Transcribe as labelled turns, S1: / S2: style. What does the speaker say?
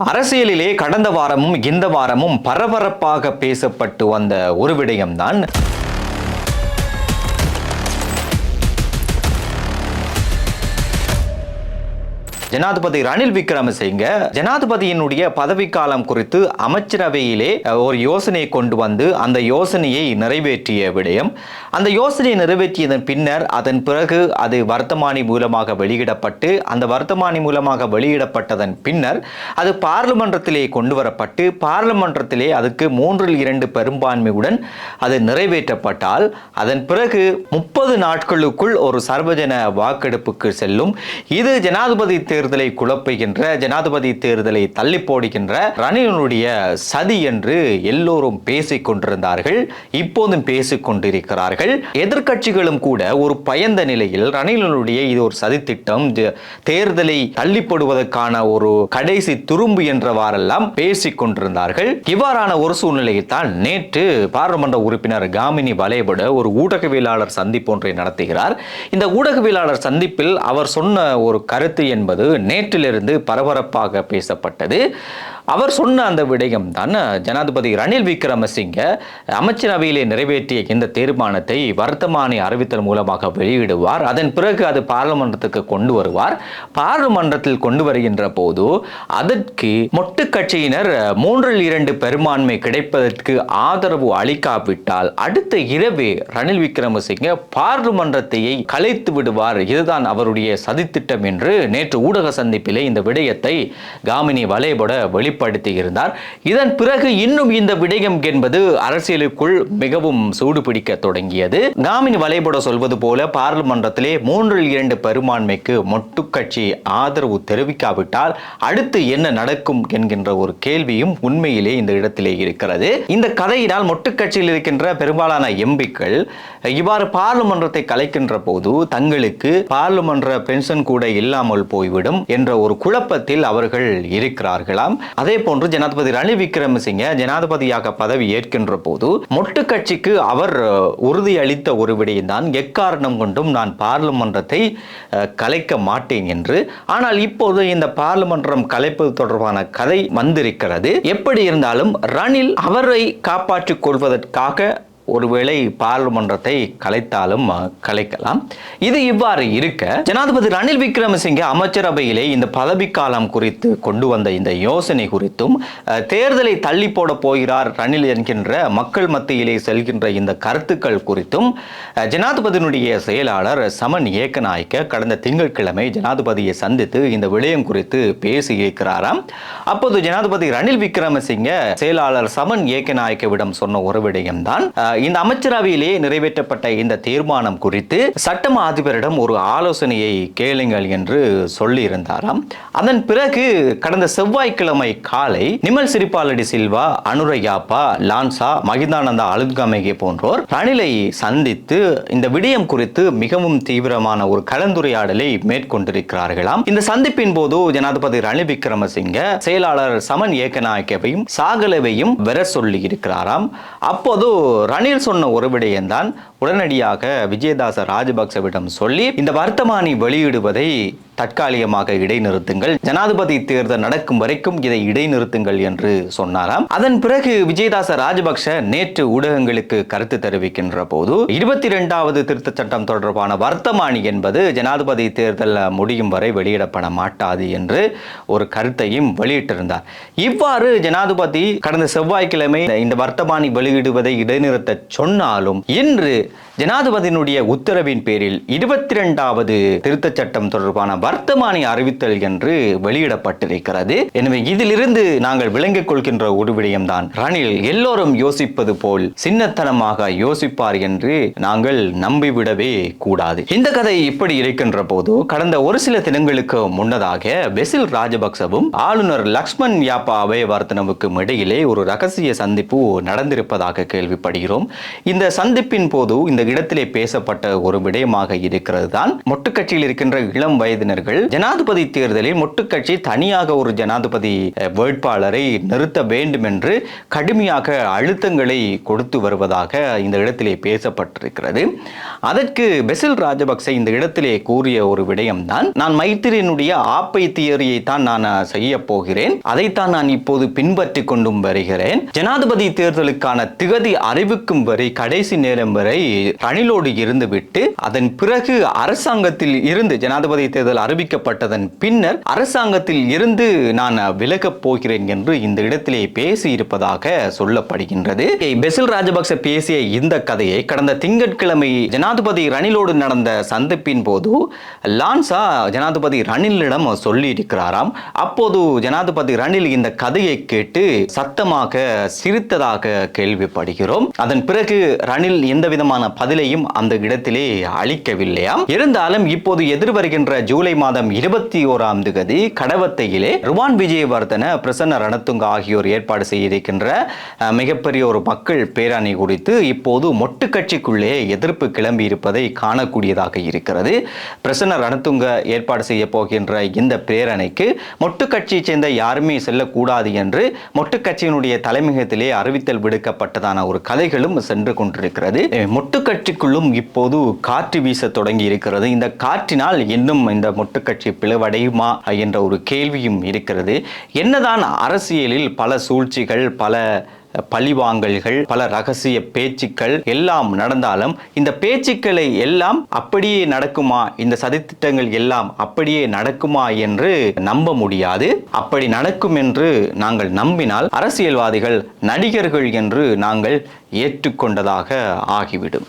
S1: அரசியலிலே கடந்த வாரமும் இந்த வாரமும் பரபரப்பாக பேசப்பட்டு வந்த ஒரு விடயம்தான் ஜனாதிபதி ரணில் விக்ரமசிங்க ஜனாதிபதியினுடைய பதவிக்காலம் குறித்து அமைச்சரவையிலே ஒரு யோசனையை கொண்டு வந்து அந்த யோசனையை நிறைவேற்றிய விடயம். அந்த யோசனையை நிறைவேற்றியதன் பின்னர் அதன் பிறகு அது வர்த்தமானி மூலமாக வெளியிடப்பட்டு அந்த வர்த்தமானி மூலமாக வெளியிடப்பட்டதன் பின்னர் அது பார்லிமன்றத்திலே கொண்டு வரப்பட்டு பார்லிமன்றத்திலே அதுக்கு மூன்றில் இரண்டு பெரும்பான்மையுடன் அது நிறைவேற்றப்பட்டால் அதன் பிறகு முப்பது நாட்களுக்குள் ஒரு சர்வஜன வாக்கெடுப்புக்கு செல்லும். இது ஜனாதிபதி தேர்தலை குழப்புகின்ற ஜனாதிபதி தேர்தலை தள்ளி போடுகின்ற ரணிலனுடைய சதி என்று எல்லோரும் பேசிக் கொண்டிருந்தார்கள் இப்போதும் பேசிக் கொண்டிருக்கிறார்கள். எதிர்க்கட்சிகளும் கூட ஒரு பயந்த நிலையில் ரணிலனுடைய இது ஒரு சதி திட்டம் தேர்தலை தள்ளிப்படுவதற்கான ஒரு கடைசி துரும்பு என்றவாறெல்லாம் பேசிக் கொண்டிருந்தார்கள். இவ்வாறான ஒரு சூழ்நிலையில் தான் நேற்று பாராளுமன்ற உறுப்பினர் காமினி வலைபட ஒரு ஊடகவியலாளர் சந்திப்பு ஒன்றை நடத்துகிறார். இந்த ஊடகவியலாளர் சந்திப்பில் அவர் சொன்ன ஒரு கருத்து என்பது நேற்றிலிருந்து பரபரப்பாக பேசப்பட்டது. அவர் சொன்ன அந்த விடயம் தான் ஜனாதிபதி ரணில் விக்ரமசிங்க அமைச்சரவையிலே நிறைவேற்றிய இந்த தீர்மானத்தை வர்த்தமானி அறிவித்தல் மூலமாக வெளியிடுவார். அதன் பிறகு அது பாராளுமன்றத்துக்கு கொண்டு வருவார். பாராளுமன்றத்தில் கொண்டு வருகின்ற போது அதற்கு மொட்டு கட்சியினர் மூன்றில் இரண்டு பெரும்பான்மை கிடைப்பதற்கு ஆதரவு அளிக்காவிட்டால் அடுத்த இரவே ரணில் விக்ரமசிங்க பார்லிமன்றத்தையே கலைத்து விடுவார். இதுதான் அவருடைய சதித்திட்டம் என்று நேற்று ஊடக சந்திப்பிலே இந்த விடயத்தை காமினி வலைபட வெளிப்படுத்தியிருந்தார். இதன் பிறகு இன்னும் இந்த விடயம் என்பது அரசியலுக்குள் மிகவும் சூடு பிடிக்க தொடங்கியது. காமின் வலைபட சொல்வது போல பாராளுமன்றத்திலே மூன்றில் இரண்டு பெரும்பான்மைக்கு மொட்டு கட்சி ஆதரவு தெரிவிக்காவிட்டால் அடுத்து என்ன நடக்கும் என்கின்ற ஒரு கேள்வியும் உண்மையிலே இந்த இடத்திலே இருக்கிறது. இந்த கதையினால் மொட்டு கட்சியில் இருக்கின்ற பெரும்பாலான எம்பிக்கள் இவ்வாறு பார்லிமன்றத்தை கலைக்கின்ற போது தங்களுக்கு பார்லிமன்ற பென்ஷன் கூட இல்லாமல் போய்விடும் என்ற ஒரு குழப்பத்தில் அவர்கள் இருக்கிறார்களாம். அதே போன்று ஜனாதிபதி ரணில் விக்ரமசிங்க ஜனாதிபதியாக பதவி ஏற்கின்ற போது மொட்டு கட்சிக்கு அவர் உறுதியளித்த ஒரு விடயம்தான் எக்காரணம் கொண்டும் நான் பார்லிமன்றத்தை கலைக்க மாட்டேன் என்று. ஆனால் இப்போது இந்த பார்லிமன்றம் கலைப்பது தொடர்பான கதை வந்திருக்கிறது. எப்படி இருந்தாலும் ரணில் அவரை காப்பாற்றிக் கொள்வதற்காக ஒருவேளை பாராளுமன்றத்தை கலைத்தாலும் கலைக்கலாம். இது இவ்வாறு இருக்க ஜனாதிபதி ரணில் விக்ரமசிங்கே அமைச்சரவையிலே இந்த பதவிக்காலம் குறித்து கொண்டு வந்த இந்த யோசனை குறித்தும் தேர்தலை தள்ளி போட போகிறார் ரணில் என்கின்ற மக்கள் மத்தியிலே செல்கின்ற இந்த கருத்துக்கள் குறித்தும் ஜனாதிபதியினுடைய செயலாளர் சமன் ஏக்கநாயக்க கடந்த திங்கட்கிழமை ஜனாதிபதியை சந்தித்து இந்த விடயம் குறித்து பேசி இருக்கிறாராம். அப்போது ஜனாதிபதி ரணில் விக்ரமசிங்க செயலாளர் சமன் ஏக்கநாயக்கவிடம் சொன்ன ஒரு விடயம்தான் இந்த அமைச்சரவையிலே நிறைவேற்றப்பட்ட இந்த தீர்மானம் குறித்து சட்டம் அதிபரிடம் ஒரு ஆலோசனையை கேளுங்கள் என்று சொல்லி இருந்தாராம் அதன் பிறகு கடந்த செவ்வாய்க்கிழமை காலை நிமல் சிரிபாலடி சில்வா அனுரயாப்பா லான்சா மகிந்தானந்தா அலுத்கமேகே போன்றோர் ரணிலை சந்தித்து இந்த விடயம் குறித்து மிகவும் தீவிரமான ஒரு கலந்துரையாடலை மேற்கொண்டிருக்கிறார்களாம். இந்த சந்திப்பின் போது ஜனாதிபதி ரணில் விக்ரமசிங்க செயலாளர் சமன் ஏக்கநாயக்கவையும் சாகலவையும் வர சொல்லி இருக்கிறாராம் அப்போது ரணில் சொன்ன ஒரு விடயம்தான் உடனடியாக விஜயதாச ராஜபக்சவிடம் சொல்லி இந்த வர்த்தமானி வெளியிடுவதை தற்காலிகமாக இடைநிறுத்துங்கள். ஜனாதிபதி தேர்தல் நடக்கும் வரைக்கும் இதை இடைநிறுத்துங்கள் என்று சொன்னாராம். அதன் பிறகு விஜயதாச ராஜபக்ஷ நேற்று ஊடகங்களுக்கு கருத்து தெரிவிக்கின்ற போது இருபத்தி இரண்டாவது திருத்தச் சட்டம் தொடர்பான வர்த்தமானி என்பது ஜனாதிபதி தேர்தல் முடியும் வரை வெளியிடப்பட மாட்டாது என்று ஒரு கருத்தையும் வெளியிட்டிருந்தார். இவ்வாறு ஜனாதிபதி கடந்த செவ்வாய்க்கிழமை இந்த வர்த்தமானி வெளியிடுவதை இடைநிறுத்த சொன்னாலும் இன்று ஜனாதிபதியினுடைய உத்தரவின் பேரில் இருபத்தி இரண்டாவது திருத்தச் சட்டம் தொடர்பான வர்த்தமானி அறிவித்தல் என்று வெளியிடப்பட்டிருக்கிறது. எனவே இதிலிருந்து நாங்கள் விளங்கிக் கொள்கின்ற ஒரு விடயம்தான். ரணில் எல்லோரும் யோசிப்பது போல் சின்னத்தனமாக யோசிப்பார் என்று நாங்கள் நம்பிவிடவே கூடாது. இந்த கதை இப்படி இருக்கின்ற போது கடந்த ஒரு சில தினங்களுக்கு முன்னதாக பெசில் ராஜபக்சவும் ஆளுநர் லக்ஷ்மண் யாப்பா அபயவர்த்தனவுக்கும் இடையிலே ஒரு ரகசிய சந்திப்பு நடந்திருப்பதாக கேள்விப்படுகிறோம். இந்த சந்திப்பின் போது இந்த இடத்திலே பேசப்பட்ட ஒரு விடயமாக இருக்கிறது தான் மொட்டுக்கட்சியில் இருக்கின்ற இளம் வயதினர் உறுப்பினர்கள் ஜனாதிபதி தேர்தலில் மொட்டுக்கட்சி தனியாக ஒரு ஜனாதிபதி வேட்பாளரை நிறுத்த வேண்டும் என்று கடுமையாக அழுத்தங்களை கொடுத்து வருவதாக இந்த இடத்திலே பேசப்பட்டிருக்கிறது. அதற்கு பெசில் ராஜபக்ச இந்த இடத்திலே கூறிய ஒரு விடயம்தான் நான் மைத்திரியனுடைய ஆப்பை தியரியை தான் நான் செய்ய போகிறேன் அதைத்தான் நான் இப்போது பின்பற்றி கொண்டும் வருகிறேன். ஜனாதிபதி தேர்தலுக்கான திகதி அறிவிக்கும் வரை கடைசி நேரம் வரை ரணிலோடு இருந்துவிட்டு அதன் பிறகு அரசாங்கத்தில் இருந்து ஜனாதிபதி தேர்தல் அறிவிக்கப்பட்டதன் பின்னர் அரசாங்கத்தில் இருந்து நான் விலகப் போகிறேன் என்று இந்த இடத்திலே பேசி இருப்பதாக சொல்லப்படுகின்றது பெசில் ராஜபக்ச பேசிய இந்த கதையை கடந்த திங்கட்கிழமை ஜனாதிபதி ரணிலோடு நடந்த சந்திப்பின் போது லான்சா ஜனாதிபதி ரணிலிடம் சொல்லி இருக்கிறாராம் அப்போது ஜனாதிபதி ரணில் இந்த கதையை கேட்டு சத்தமாக சிரித்ததாக கேள்விப்படுகிறோம். அதன் பிறகு ரணில் எந்த விதமான பதிலையும் அந்த இடத்திலே அளிக்கவில்லையாம். இருந்தாலும் இப்போது எதிர்வருகின்ற ஜூலை மாதம் இருபத்தி ஓராம் தேதி கடவத்தையிலே ருவான் விஜயவர்தன பிரசன்ன ரணத்துங்க ஆகியோர் ஏற்பாடு செய்திருக்கின்ற மிகப்பெரிய ஒரு மக்கள் பேரணி குறித்து இப்போது மொட்டு கட்சிக்குள்ளே எதிர்ப்பு கிளம்பி இருப்பதை காணக்கூடியதாக இருக்கிறது. பிரசன்ன ரணத்துங்க ஏற்பாடு செய்ய போகின்ற இந்த பேரணிக்கு மொட்டு கட்சியை சேர்ந்த யாருமே செல்லக்கூடாது என்று மொட்டு கட்சியினுடைய தலைமையகத்திலே அறிவித்தல் விடுக்கப்பட்டதான ஒரு கதைகளும் சென்று கொண்டிருக்கிறது. மொட்டு கட்சிக்குள்ளும் இப்போது காற்று வீச தொடங்கி இருக்கிறது இந்த காற்றினால் இன்னும் இந்த முட்டுக்கட்சி பிளவடையுமா என்ற ஒரு கேள்வியும் இருக்கிறது. என்னதான் அரசியலில் பல சூழ்ச்சிகள் பல பழிவாங்கல்கள் பல ரகசிய பேச்சுக்கள் எல்லாம் நடந்தாலும் இந்த பேச்சுக்களை எல்லாம் அப்படியே நடக்குமா? இந்த சதித்திட்டங்கள் எல்லாம் அப்படியே நடக்குமா என்று நம்ப முடியாது. அப்படி நடக்கும் என்று நாங்கள் நம்பினால் அரசியல்வாதிகள் நடிகர்கள் என்று நாங்கள் ஏற்றுக்கொண்டதாக ஆகிவிடும்.